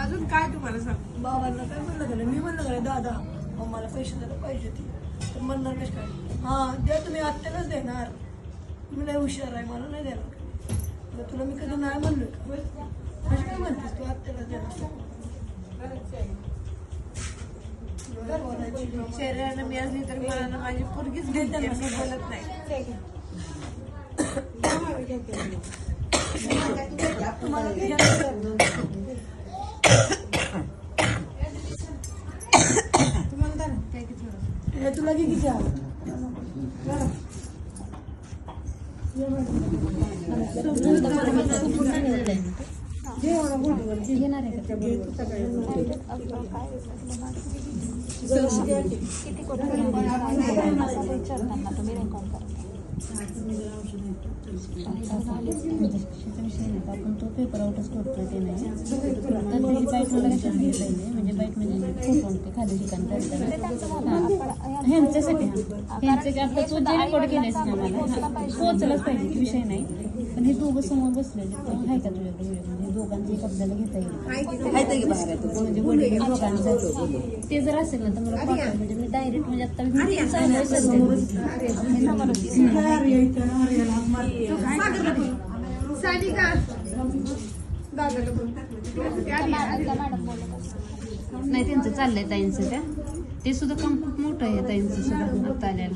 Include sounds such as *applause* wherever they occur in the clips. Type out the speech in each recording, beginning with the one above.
अजून काय तुम्हाला सांग? बाबांना काय म्हणलं गेलं मी म्हणलं गेलं दादा मग मला पैसे द्यायला पाहिजे ती तर म्हणणार कसं काय हां द्या तुम्ही आत्यालाच देणार. तुम्ही लय हुशार आहे मला नाही देणार आता तुला मी कधी नाही म्हणलो का? कशी काय म्हणतेस तू आत्यालाच देणार? शरीरानं मी असली तर मनानं माझी पोरगीच घेते मी बोलत नाही? *coughs* *coughs* तुम्हाला द्या ना, काय किती थोडं. हे तुला किती द्या किती कोटी विचारताना तुम्ही रेकॉर्ड करा. आपण तो पेपर आउटच करतो ते नाही तर त्याची बाईक मला कशात घेता येईल म्हणजे बाईक म्हणजे फोटो ते खाली ठिकाण करताना ह्यांच्यासाठी ह्यांचे आता तू जे रेकॉर्ड केलेस ना मला हा, पाहिजे विषय नाही पण हे. दोघं समोर बसले पण आहे का तुझ्याकडे म्हणजे दोघांचे कब्जाला घेता येईल म्हणजे वडील दोघांचं ते जर असेल ना तर मला पाठवा म्हणजे मी डायरेक्ट म्हणजे आता नाही त्यांचं चाललंय ताईंचं त्या ते सुद्धा काम खूप मोठं आहे ताईंचं सुद्धा आलेलं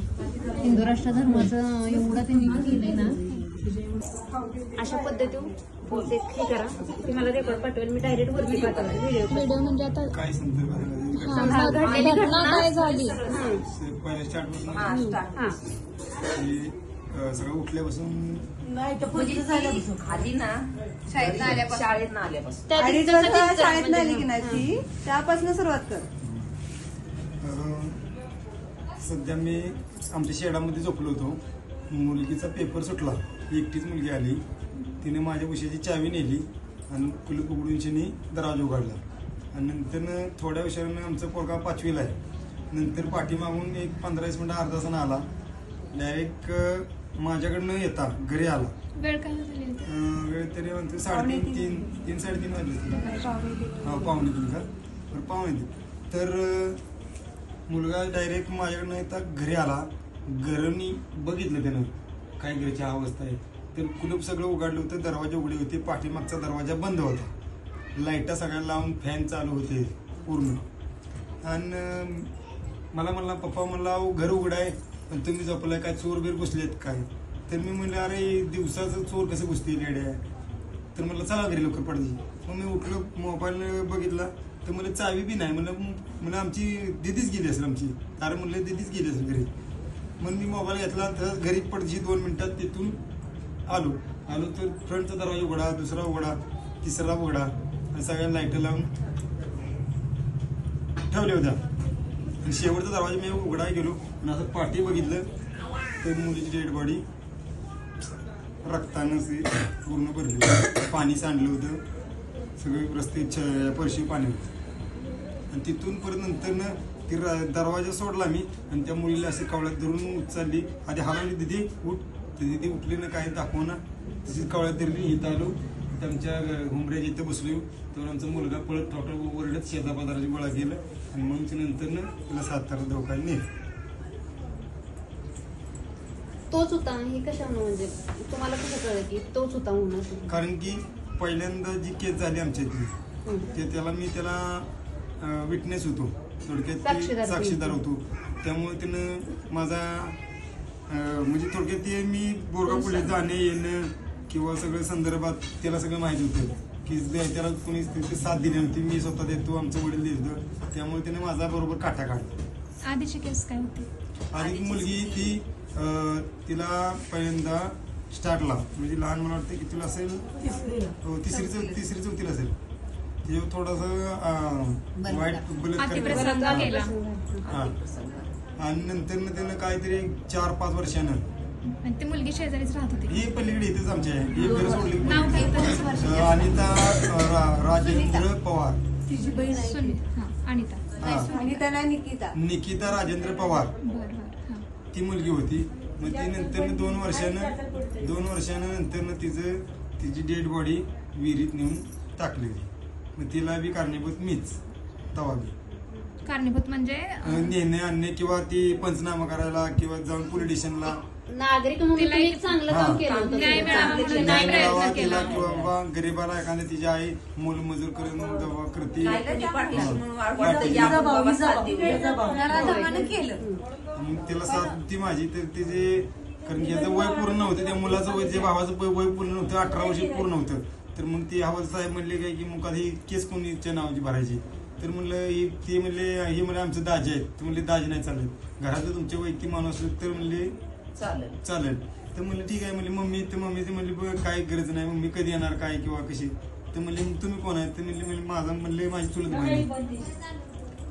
हिंदू राष्ट्र धर्माचं एवढं त्यांनी केलंय ना अशा पद्धतीने ते हे करा. ते मला रेकॉर्ड पाठवेल. मी डायरेक्ट वरती पाठवेल व्हिडिओ व्हिडिओ म्हणजे आता काय? हा, घडलेली घटना काय झाली? हा की अं, सगळं उठल्यापासून नाही तर झाल्यापासून. ना शाळेत आल्यापासून. शाळेत आल्यापासून. त्या अडीच दिवसाचं वर्ष तीच शाळेत म्हणजे? नाही की नाही ती त्यापासून सुरुवात कर. अं, सध्या मी आमच्या शेडामध्ये झोपलो होतो. मुलगीचा पेपर सुटला. एकटीच मुलगी आली. तिने माझ्या उशाची चावी नेली आणि कुलूप उघडून शिनी दरवाजा उघडला. आणि नंतर थोड्या उशिरानं आमचा पोरगा पाचवीला आहे. नंतर पाठीमागून एक पंधरा वीस मिनटं अर्धा तासानं आला. डायरेक्ट माझ्याकडनं येता घरी आला. वेळ काय झाली अं, वेळ तरी म्हणते साडेतीन तीन. तीन साडेतीन वाजले हा पाहुणे तीन का? बरं पाहुणे तीन. तर अं, मुलगा डायरेक्ट माझ्याकडनं येता घरी आला. घरानी बघितलं त्यानं. काय घरची अवस्था आहे. तर कुलूप सगळं उघडलं होतं दरवाजे उघडे होते पाठीमागचा दरवाजा बंद होता. लाईटा सगळ्या लावून फॅन चालू होते पूर्ण. आणि मला म्हणला पप्पा म्हणला अहो घर उघड आहे पण तुम्ही झोपलाय काय? चोर बीर घुसलेत काय? तर मी म्हणलं अरे दिवसाचं चोर कसं घुसतील येड्या? तर म्हणलं चला घरी लवकर पडली मग मी उठलो मोबाईल बघितला. तर मला चावी बी नाही. म्हणलं मला आमची दिदीच गेली असेल आमची. कारण म्हणलं दिदीच गेली असेल घरी. मग मी मोबाईल घेतला तर घरी पडची दोन मिनिटात तिथून आलो. आलो तर फ्रंटचा दरवाजा उघडा दुसरा उघडा तिसरा उघडा आणि सगळ्या लाइट लावून ठेवल्या होत्या. आणि शेवटचा दरवाजा मी उघडा गेलो आणि असं पाठी बघितलं तर मुलीची डेड बॉडी रक्तानं असे पूर्ण भरली. पाणी सांडलं होतं. सगळे रस्ते छ- परशी पाणी होतं. आणि तिथून परत नंतरनं ती दरवाजा सोडला मी आणि त्या मुलीला असे कवळ्यात धरून उचलली. आधी हलवली दिदी उठ. तर दिदी उठली ना काय दाखवना तशीच कवळ्यात धरली इथं आलो. तर आमच्या हुमऱ्याच्या इथं बसलो. तर आमचा मुलगा पळत टॉटर ओरडत शेजापाजाराची गोळा केलं आणि मग ते नंतरनं त्याला सातारा दवाखान्यात नेलं. तोच होता. हे कशानं म्हणजे तुम्हाला कसं कळलं की तोच होता म्हणून? कारण की पहिल्यांदा जी केस झाली आमच्या इथली. ते त्याला मी त्याला विटनेस होतो. थोडक्यात साक्षीदार ते साक्षीदार होतो. त्यामुळे त्यानं माझा म्हणजे थोडक्यात ते मी बोरगा पोलीस जाणे येणं किंवा सगळं संदर्भात त्याला सगळं माहिती होतं. की त्याला कोणी तिथे साथ दिली नव्हती मी स्वतः देतो आमचं वडील देतो. त्यामुळे त्याने माझा बरोबर काटा काढला. आधीची केस काय होती? आणि ती मुलगी ती तिला पहिल्यांदा स्टार्टला म्हणजे लहान मला वाटतं की तिला असेल? हो, तिसरी चौथीला असेल. ते थोडस वाईट अतिप्रसंग बलात्कार केला. हा. आणि नंतर त्यानं काहीतरी एक चार पाच वर्षानं आणि ती मुलगी शेजारीच राहत होती ही पलीकडे इथेच आमची आहे ही घर सोडली की नाव. होतं? अनिता रा- राजेंद्र पवार. तिची बहीण आहे हा अनिता. हा. आणि त्यांना निकिता. निकिता राजेंद्र पवार. बरं बरं हा. ती मुलगी होती. मग ती नंतर दोन वर्षानं दोन वर्षानं नंतर तिचं तिची डेड बॉडी विहिरीत नेऊन टाकली मग तिला बी कारणीभूत मीच. तवा बी. कारणीभूत म्हणजे? अं, नेणे आणणे किंवा ती पंचनामा करायला किंवा जाऊन पोलीस स्टेशनला नागरिक म्हणून तिला तुम्ही एक एक चांगलं हा. काम केलं होतं. न्याय मिळावा म्हणून न्याय प्रयत्न मिळावा केला तिला किंवा बाबा गरीबाला एखाद्या तिची आई मूल मजूर करून दवा करते. मग तिला साथ ती माझी तर तिचे कारण की याचं वय पूर्ण नव्हतं. त्या मुलाचं वय जे भावाचं वय वय पूर्ण नव्हतं अठरा वर्ष पूर्ण होतं तर मग ती हवाल साहेब म्हणले काय की मग ही केस कोणीच्या नावाची भरायची? तर म्हणलं ही ती म्हणले हे म्हणले आमचं दाजी आहेत. तर म्हणले दाजी नाही चालत. घरातलं तुमचे वैयक्तिक माणूस असलं तर म्हणले चालेल. चालेल. तर म्हणलं ठीक आहे. म्हणले मम्मी तर मम्मी ते म्हणले काय गरज नाही. मम्मी कधी येणार काय किंवा कशी? तर म्हणले "मग तुम्ही कोण आहे? तर म्हणले म्हणले माझा म्हणले माझी चुलत बहीण आहे."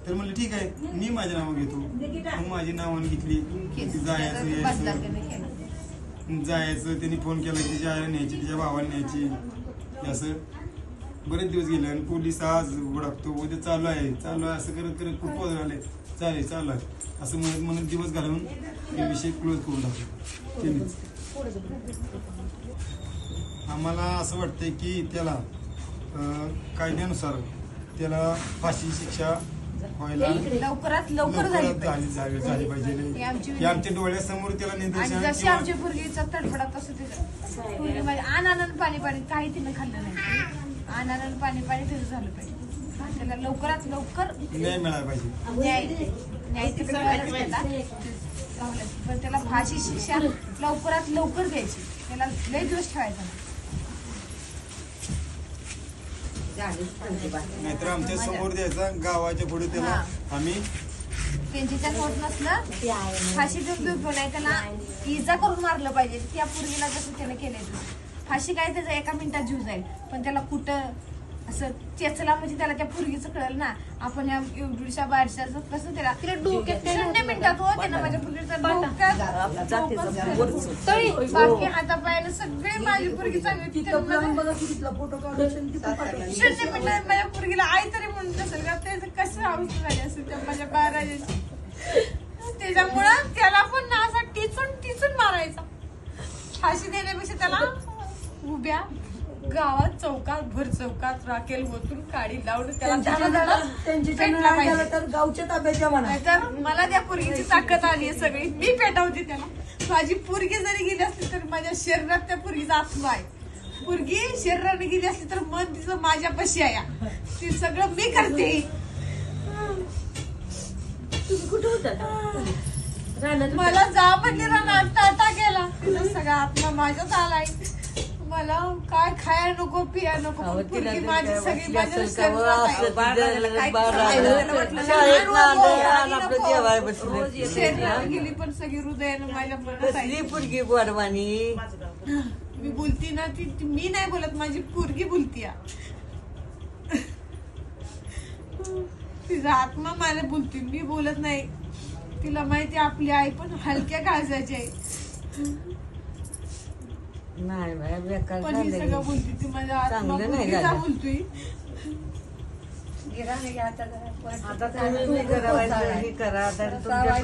तर म्हणलं ठीक आहे. मी माझ्या नाव घेतो. मग माझी नावानं घेतली. ती जायचं यायचं. जायचं त्यांनी फोन केला की तिच्या आईला न्यायची तिच्या भावाला न्यायची. हे असं बरेच दिवस गेले आणि पोलीस आज ओळखतो उद्या चालू आहे. चालू आहे असं करत करत खूप पोहोच झाले चालेल चालू आहे. असं म्हणत म्हणत दिवस घालवून हे विषय क्लोज करून टाकतो. त्यांनीच आम्हाला असं वाटतंय की त्याला कायद्यानुसार त्याला फाशी शिक्षा व्हायला लवकरात लवकर झाली लवकरात झाली झाली झाली पाहिजे. ही आमची आमच्या डोळ्यासमोर त्याला आणि निदर्शन जशी किंवा पूर्वीचा तडफडा तसं पूर्वी माझी आनंद पाणी पाणी काही तिनं खाल्लं नाही. आनंद पाणी पाणी तिचं झालं पाहिजे. त्याला लवकरात लवकर न्याय मिळाला पाहिजे. न्याय न्याय तिकडे त्याला पण त्याला फाशी शिक्षा लवकरात लवकर द्यायची. त्याला लय दिवस ठेवायचा नाही. नाहीतर आमच्यासमोर द्यायचा गावाच्या पुढे त्याला आम्ही त्यांची त्या होत नसलं फाशी देऊन नाही त्याला इजा करून मारलं पाहिजे. त्या पूर्वीला जसं त्यानं केलंय तसं. फाशी काय त्याचा एका मिनिटात जीव जाईल. पण त्याला कुठं असं चेचला म्हणजे त्याला त्या पूर्वीचं कळलं ना आपण या एवढ्या बारशाचं कसं त्याला. तिला डोक्यात काय शून्य मिनिटात हो त्यानं माझ्या पूर्वीचं डोक्यात तळी बाकी हातापायानं सगळे माझी पूर्वी चांगली. शून्य मिनिटात माझ्या पूर्वीला आई तरी म्हणत असेल का त्याचं कसं अवस्था झाली असेल त्या माझ्या बाराजाची त्याच्यामुळं त्याला पण ना असा टिचून टिचून मारायचा. फाशी देण्यापेक्षा त्याला उभ्या. गावात चौकात भर चौकात राखेल होतून काडी लावून त्याला त्यांच्या पेटला पाहिजे. गेलं तर गावच्या ताब्याच्या म्हणा. नाहीतर मला त्या पोरगीची ताकद आली आहे सगळी. मी पेटवते त्याला. माझी पोरगी जरी गेली असली तर माझ्या शरीरात त्या पोरगीचा आत्मा आहे. पोरगी शरीराने गेली असली तर मन तिचं माझ्यापाशी आहे. ते सगळं मी करते. तुम्ही कुठे होता? मला जा म्हणली रानात टाटा गेला. तिचा सगळा आत्मा माझ्यात आलाय. मला काय खाया नको पिया नको पण पोरगी माझी सगळी माझ्या आहे. शरीरात गेली पण सगळी हृदयानं माझ्या मनात आहे पुरगी गोडवाणी मी बोलती ना ती ती- मी नाही बोलत माझी पोरगी बोलती तिचा आत्मा मला बोलते मी बोलत नाही. तिला माहिती आपली आई पण हलक्या काळजाची आहे. नाही बाय बेकार पण ही झालंय. सगळं बोलते ती माझ्या आत्मा चांगलं नाही पोरगीचा झालं. बोलतोय आता तुम्ही करायचं हे करा तर तुमच्या